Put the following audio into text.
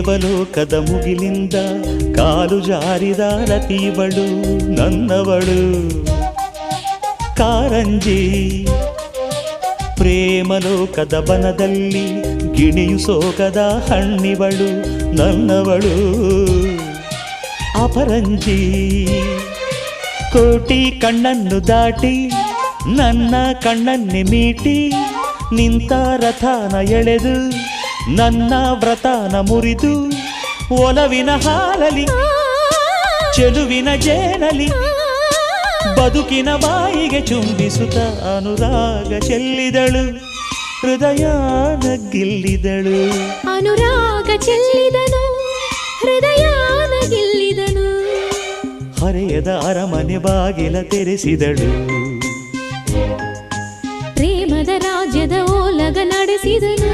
ದೇವಲೋಕದ ಮುಗಿಲಿಂದ ಕಾಲು ಜಾರಿದ ರತಿವಳು ನನ್ನವಳು. ಕಾರಂಜಿ, ಪ್ರೇಮಲೋಕದ ಬನದಲ್ಲಿ ಗಿಣಿಯು ಸೋಗದ ಹಣ್ಣಿವಳು ನನ್ನವಳು. ಅಪರಂಜಿ, ಕೋಟಿ ಕಣ್ಣನ್ನು ದಾಟಿ ನನ್ನ ಕಣ್ಣನ್ನೆ ಮೀಟಿ ನಿಂತ ರಥನ ಎಳೆದು ನನ್ನ ವ್ರತನ ಮುರಿದು ಒಲವಿನ ಹಾಲಲಿ ಚೆಲುವಿನ ಜೇನಲಿ ಬದುಕಿನ ಬಾಯಿಗೆ ಚುಂಬಿಸುತ್ತ ಅನುರಾಗ ಚೆಲ್ಲಿದಳು ಹೃದಯ ನಗಿಲ್ಲಿದಳು. ಅನುರಾಗ ಚೆಲ್ಲಿದನು ಹೃದಯಾನ ಗೆಲ್ಲಿದನು ಹರೆಯದ ಅರಮನೆ ಬಾಗಿಲ ತೆರೆಸಿದಳು. ಪ್ರೇಮದ ರಾಜ್ಯದ ಓಲಗ ನಡೆಸಿದನು.